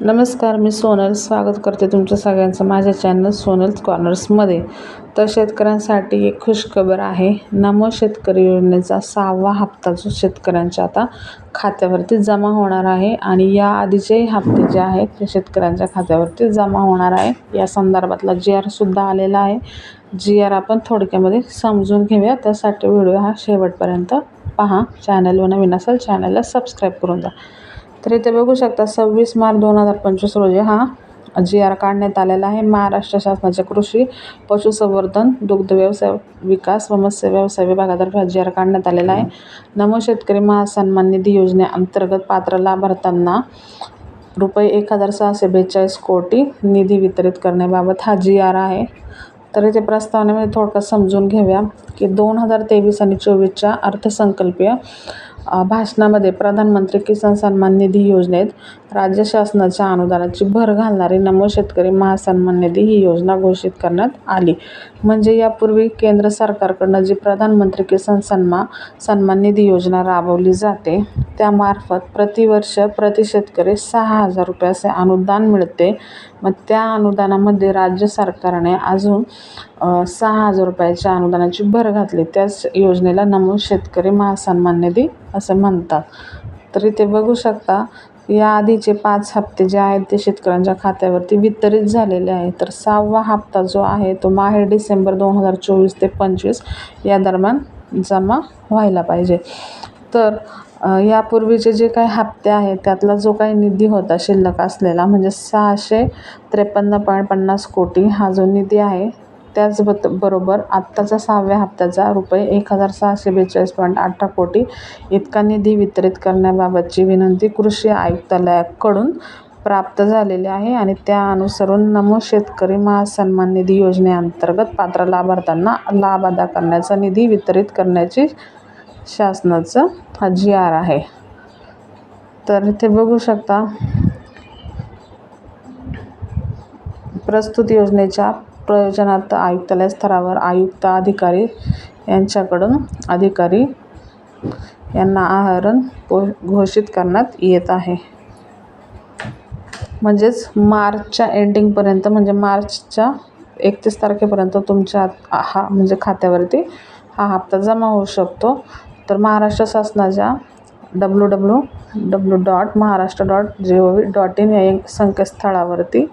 नमस्कार मी सोनल. स्वागत करते तुमच्या सगळ्यांचं माझ्या चॅनल सोनल कॉर्नर्समध्ये तर शेतकऱ्यांसाठी एक खुशखबर आहे. नमो शेतकरी योजनेचा सहावा हप्ता जो शेतकऱ्यांच्या आता खात्यावरती जमा होणार आहे आणि या आधीचे हप्ते जे आहेत ते शेतकऱ्यांच्या खात्यावरती जमा होणार आहे. या संदर्भातला जी आरसुद्धा आलेला आहे. जी आर आपण थोडक्यामध्ये समजून घेऊया. त्यासाठी व्हिडिओ हा शेवटपर्यंत पहा. चॅनलवर नवीन असेल चॅनलला सबस्क्राईब करून द्या. तर इथे बघू शकता सव्वीस मार्च दोन हजार पंचवीस रोजी हा जी आर काढण्यात आलेला आहे. महाराष्ट्र शासनाच्या कृषी पशुसंवर्धन दुग्ध व्यवसाय विकास व मत्स्य व्यवसाय विभागातर्फे हा जी आर काढण्यात आलेला आहे. नमो शेतकरी महासन्मान निधी योजनेअंतर्गत पात्र लाभार्थ्यांना रुपये एक हजार सहाशे बेचाळीस कोटी निधी वितरित करण्याबाबत हा जी आर आहे. तर इथे प्रस्तावनेमध्ये थोडक्यात समजून घेऊया की दोन हजार तेवीस आणि चोवीसच्या अर्थसंकल्पीय भाषणामध्ये प्रधानमंत्री किसान सन्मान निधी योजनेत राज्य शासनाच्या अनुदानाची भर घालणारी नमो शेतकरी महासन्मान निधी ही योजना घोषित करण्यात आली. म्हणजे यापूर्वी केंद्र सरकारकडनं जी प्रधानमंत्री किसान सन्मान सन्मान निधी योजना राबवली जाते त्यामार्फत प्रतिवर्ष प्रति शेतकरी सहा हजार रुपये असे अनुदान मिळते. मग त्या अनुदानामध्ये राज्य सरकारने अजून सहा हजार रुपयाच्या अनुदानाची भर घातली. त्याच योजनेला नमो शेतकरी महासन्मान निधी असं म्हणतात. तर इथे बघू शकता या आधीचे पाच हप्ते जे आहेत ते शेतकऱ्यांच्या खात्यावरती वितरित झालेले आहेत. तर सहावा हप्ता जो आहे तो माहेर डिसेंबर दोन हजार चोवीस ते पंचवीस या दरम्यान जमा व्हायला पाहिजे. तर यापूर्वीचे जे काही हप्ते आहेत त्यातला जो काही निधी होता शिल्लक असलेला म्हणजे सहाशे त्रेपन्न पॉईंट पन्नास कोटी हा जो निधी आहे त्याचबत बरोबर आत्ताचा सहाव्या हप्त्याचा रुपये एक हजार सहाशे बेचाळीस पॉईंट अठरा कोटी इतका निधी वितरित करण्याबाबतची विनंती कृषी आयुक्तालयाकडून प्राप्त झालेली आहे आणि त्या अनुसरून नमो शेतकरी महासन्मान निधी योजनेअंतर्गत पात्र लाभार्थ्यांना लाभ अदा करण्याचा निधी वितरित करण्याची शासनाचं हा जी आर आहे. तर इथे बघू शकता प्रस्तुत योजनेच्या प्रयोजनार्थ आयुक्तालय स्तरावर आयुक्त अधिकारी यांच्याकडून अधिकारी यांना आहरण पो घोषित करण्यात येत आहे. म्हणजेच मार्चच्या एंडिंगपर्यंत म्हणजे मार्चच्या एकतीस तारखेपर्यंत तुमच्या हा म्हणजे खात्यावरती हा हप्ता जमा होऊ शकतो. तर महाराष्ट्र शासनाच्या W W W dot Maharashtra dot G O V dot in या संकेतस्थळावरती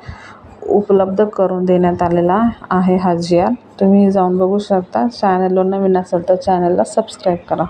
उपलब्ध करून देण्यात आलेला आहे हा जी आर तुम्ही जाऊन बघू शकता. चॅनलवर नवीन असेल तर चॅनलला सबस्क्राईब करा.